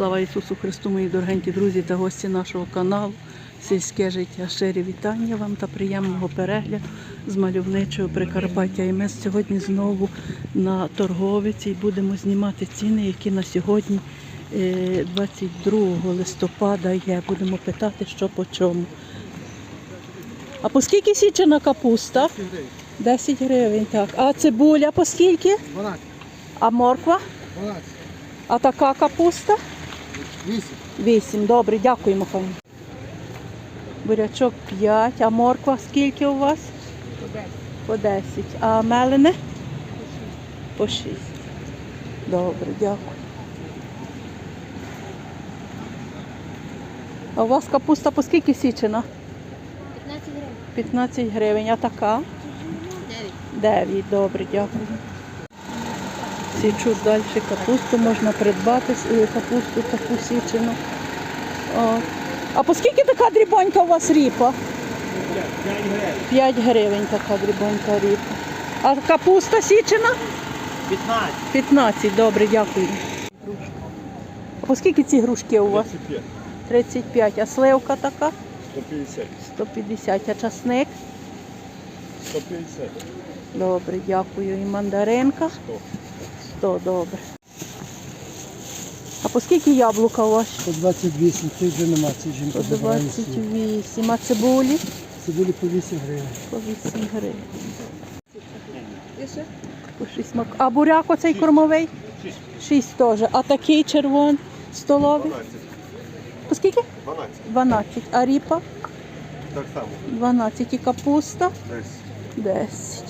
Слава Ісусу Христу, мої дорогенькі друзі та гості нашого каналу. Сільське життя. Щирі вітання вам та приємного перегляду з мальовничого Прикарпаття. І ми сьогодні знову на торговиці і будемо знімати ціни, які на сьогодні, е, 22 листопада є. Будемо питати, що по чому. А по скільки січена капуста? 10 гривень, так. А цибуля по скільки? 12, А морква? 12, А така капуста? 8, Вісім. Добре, дякуємо, пані. Бурячок 5, а морква скільки у вас? По 10. А мелене? По 6. Добре, дякую. А у вас капуста по скільки січена? 15 гривень. 15 гривень, а така? 9. 9. Добре, дякую. Січу далі капусту, можна придбати е, капусту таку січену. А по скільки така дрібонька у вас ріпа? 5 гривень така дрібонька ріпа. А капуста січена? 15, 15, добре, дякую. А по скільки ці грушки у вас? 35, 35. А сливка така? 150, 150. А часник? 150, Добре, дякую. І мандаринка? 100, 100, добре. А по скільки яблука у вас? по 28, тут вже нема, це жінка По 28. А цибулі? Цибулі по 8 гривень. По 8 гривень. По 6 мак. А буряк оцей кормовий? 6 теж. А такий червон столовий? 12. По скільки? 12. 12. А ріпа? Так само. 12. І капуста? 10. 10.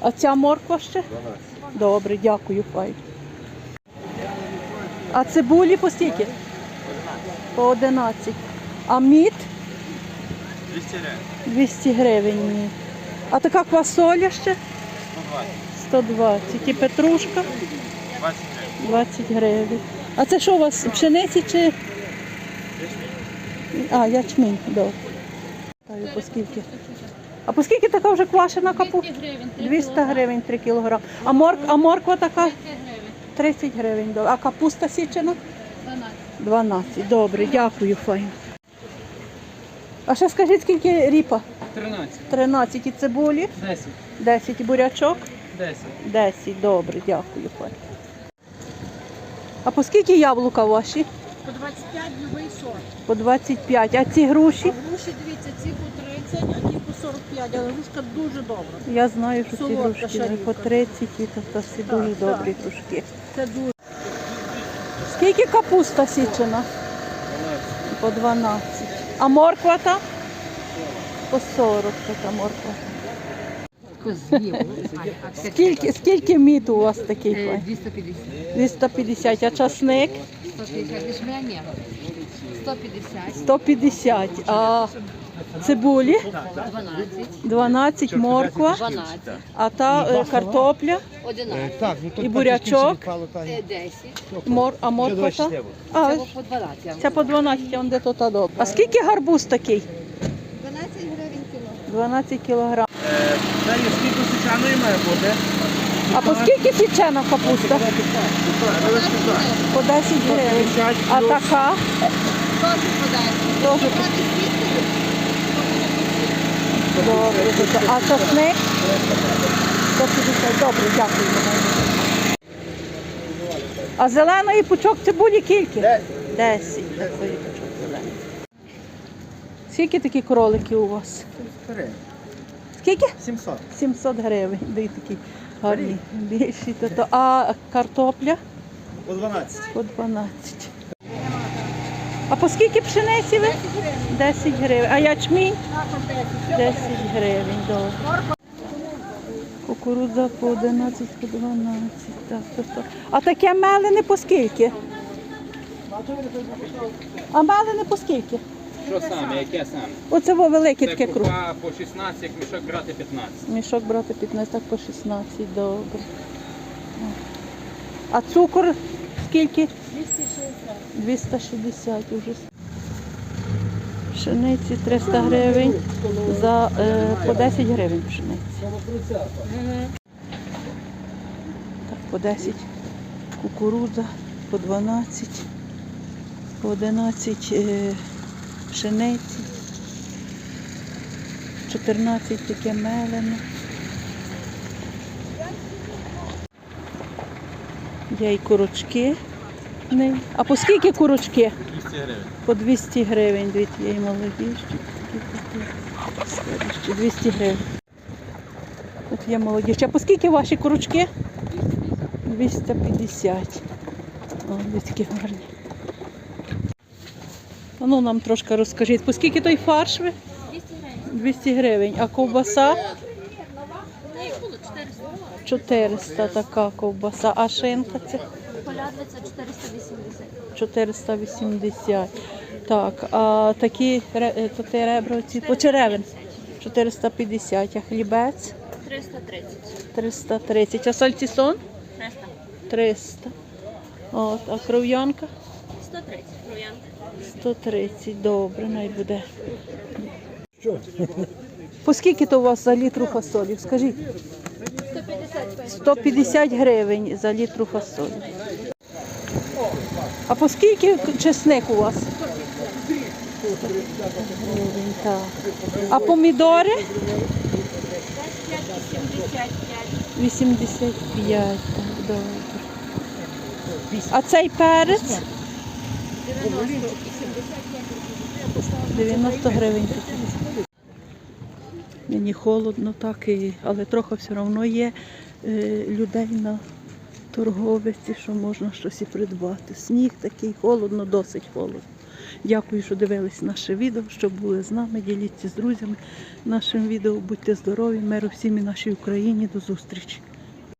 А ця морква ще? 12. Добре, дякую, фай. А цибулі по скільки? По 11. А мід? 200 гривень. 200 гривень мід. А така квасоля ще? 120. І петрушка? 20 гривень. 20 гривень. А це що у вас пшениці чи? Ячмінь. А, ячмінь, добре. По скільки? А по скільки така вже квашена капуста? 200 гривень. 3 200 гривень 3 кілограм. А, морк, а морква така 30 гривень. 30 гривень. добре. А капуста січена? 12. 12. Добре, дякую, файно. А ще скажіть, скільки ріпа? 13, 13 і цибулі, 10, 10 і бурячок, 10. 10. Добре, дякую, файно. А по скільки яблука ваші? По 25 любий сорт. По 25. А ці груші? А груші, дивіться, ці по 30, а ті по 45. Але грушка дуже добра. Я знаю, що ці Солодка грушки шарівка. по 30 і то, то всі дуже так. добрі грушки. Це дуже. Скільки капуста січена? По 12. А морква та? По 40 така морква. Скільки, скільки мід у вас такий? фай? 250. 250, а часник 150. Дешмені. 150. 150, а цибулі 12. 12, морква, 12. а та е, картопля, 11. Так, ну І бурячок? Е, 10. мор, а морква та? А, Це по 12. Це по 12, а он де то та добре. А скільки гарбуз такий? 12 гривень кіло. 12 кілограм. Далі скільки сучаної має бути? А по скільки січена капуста? По 10 гривень. А така? Теж. Теж Добре. А часник? 150. Добре, дякую. А зеленої пучок цибулі кільки? 10. 10 такої пучок зеленої. Скільки такі кролики у вас? Скільки? 700. 700 гривень. Де такі гарні, більші. То, то. А картопля? По 12. По 12. А по скільки пшениці ви? 10 гривень. А ячмінь? 10 гривень, добре. Кукурудза по 11, по 12. Так, то, то. А таке мелене по скільки? А мелене по скільки? Що саме, яке саме? Оце во велике таке круг. купа по 16, як мішок брати 15. Мішок брати 15, так по 16, добре. А цукор скільки? 260. 260 уже. Пшениці 300 гривень за е, по 10 гривень пшениці. Так, по 10. Кукурудза по 12. по 11 е, пшениці, 14 таке мелене. Є і курочки. В. А по скільки курочки? 200 гривень. По 200 гривень, дивіться, є молоді, ще такі такі старіші, 200 гривень. Тут є молоді. А по скільки ваші курочки? 250. О, ось такі гарні. А ну нам трошки розкажіть, по скільки той фарш ви? 200 гривень. А ковбаса? 400. 400 така ковбаса. А шинка це? Полядниця 480. 480. Так, а такі е, то ти ребра ці почеревин 450, а хлібець 330. 330. А сальцісон 300. 300. От, а кров'янка 130. Кров'янка. 130. Добре, най буде. По скільки то у вас за літру фасолів? Скажіть. 150. 150 гривень за літру фасолі. А по скільки чесник у вас? А помідори? 75. 85, добре. А цей перець? 90 гривень. Мені холодно, так, але трохи все одно є е, людей на торговиці, що можна щось і придбати. Сніг такий, холодно, досить холодно. Дякую, що дивились наше відео, що були з нами. Діліться з друзями нашим відео. Будьте здорові, миру всім і нашій Україні. До зустрічі.